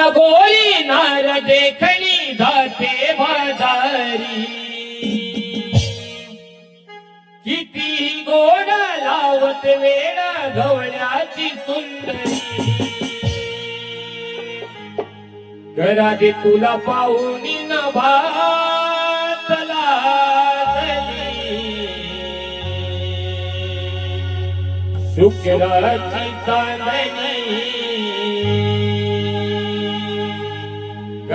गोळी नार देखणी जाते बाजारी. किती गोड लावत वेळ गवळ्याची सुंदरी. दे तुला पाहून न भातला शुक्राची चांदणी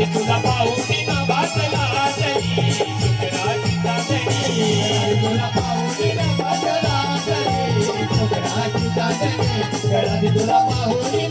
घरात तुला पाहून ना वाचला तरी शुक्राची चांदणी तुला पाहून ना तरी तुला पाहून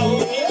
Oh,